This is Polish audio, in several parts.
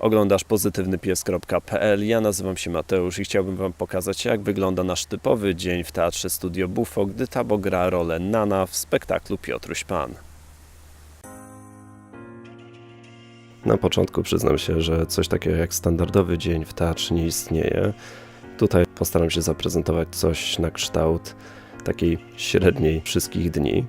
Oglądasz pozytywnypies.pl. Ja nazywam się Mateusz i chciałbym Wam pokazać, jak wygląda nasz typowy dzień w Teatrze Studio Buffo, gdy Tabo gra rolę Nana w spektaklu Piotruś Pan. Na początku przyznam się, że coś takiego jak standardowy dzień w teatrze nie istnieje. Tutaj postaram się zaprezentować coś na kształt takiej średniej wszystkich dni.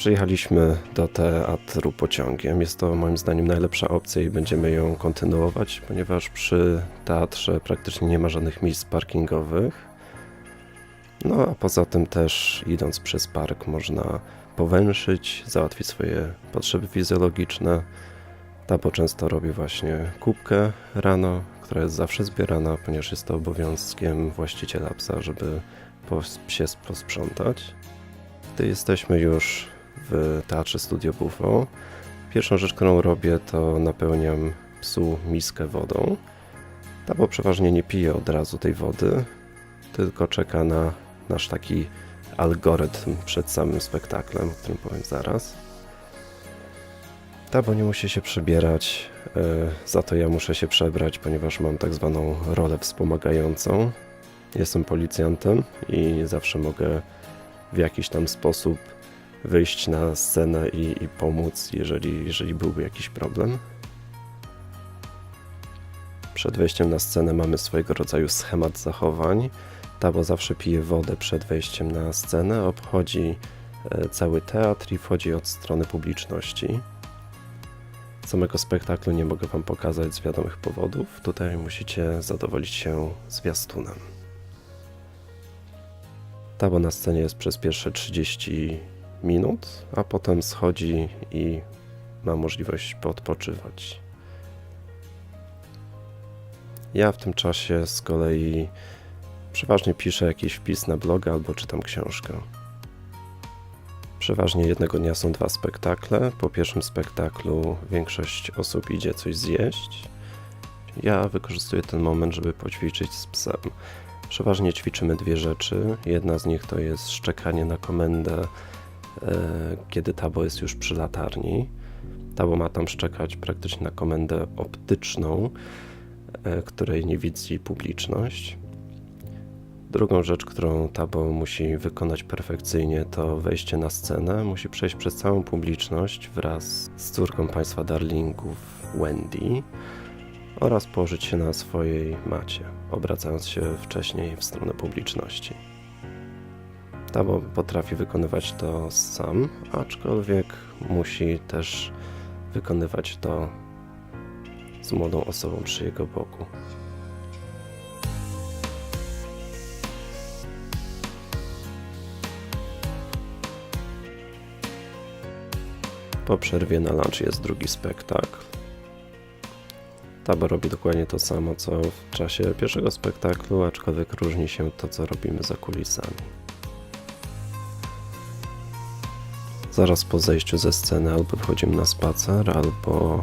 Przyjechaliśmy do teatru pociągiem. Jest to moim zdaniem najlepsza opcja i będziemy ją kontynuować, ponieważ przy teatrze praktycznie nie ma żadnych miejsc parkingowych. No a poza tym też idąc przez park można powęszyć, załatwić swoje potrzeby fizjologiczne. Tapo często robi właśnie kubkę rano, która jest zawsze zbierana, ponieważ jest to obowiązkiem właściciela psa, żeby psie posprzątać. Gdy jesteśmy już w Teatrze Studio Buffo, pierwszą rzecz, którą robię, to napełniam psu miskę wodą. Tapo przeważnie nie pije od razu tej wody, tylko czeka na nasz taki algorytm przed samym spektaklem, o którym powiem zaraz. Tabo nie musi się przebierać, e, za to ja muszę się przebrać, ponieważ mam tak zwaną rolę wspomagającą. Jestem policjantem i zawsze mogę w jakiś tam sposób wyjść na scenę i, i pomóc, jeżeli, jeżeli byłby jakiś problem. Przed wejściem na scenę mamy swojego rodzaju schemat zachowań. Tabo zawsze pije wodę przed wejściem na scenę, obchodzi e, cały teatr i wchodzi od strony publiczności. Samego spektaklu nie mogę Wam pokazać z wiadomych powodów. Tutaj musicie zadowolić się zwiastunem. Tabo na scenie jest przez pierwsze 30 minut, a potem schodzi i ma możliwość poodpoczywać. Ja w tym czasie z kolei przeważnie piszę jakiś wpis na bloga albo czytam książkę. Przeważnie jednego dnia są dwa spektakle. Po pierwszym spektaklu większość osób idzie coś zjeść. Ja wykorzystuję ten moment, żeby poćwiczyć z psem. Przeważnie ćwiczymy dwie rzeczy. Jedna z nich to jest szczekanie na komendę, kiedy Tabo jest już przy latarni. Tabo ma tam szczekać praktycznie na komendę optyczną, e, której nie widzi publiczność. Drugą rzecz, którą Tabo musi wykonać perfekcyjnie, to wejście na scenę. Musi przejść przez całą publiczność wraz z córką państwa Darlingów, Wendy, oraz położyć się na swojej macie, obracając się wcześniej w stronę publiczności. Tabo potrafi wykonywać to sam, aczkolwiek musi też wykonywać to z młodą osobą przy jego boku. Po przerwie na lunch jest drugi spektakl. Tabo robi dokładnie to samo, co w czasie pierwszego spektaklu, aczkolwiek różni się to, co robimy za kulisami. Zaraz po zejściu ze sceny albo wchodzimy na spacer, albo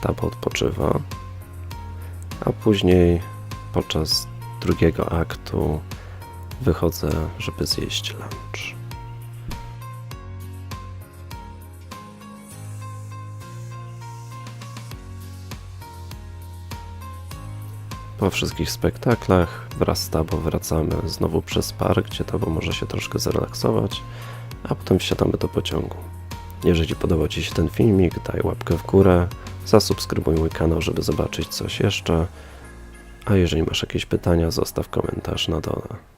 Tabo odpoczywa, a później podczas drugiego aktu wychodzę, żeby zjeść lunch. Po wszystkich spektaklach wraz z Tabo wracamy znowu przez park, gdzie Tabo może się troszkę zrelaksować, a potem wsiadamy do pociągu. Jeżeli podobał Ci się ten filmik, daj łapkę w górę, zasubskrybuj mój kanał, żeby zobaczyć coś jeszcze, a jeżeli masz jakieś pytania, zostaw komentarz na dole.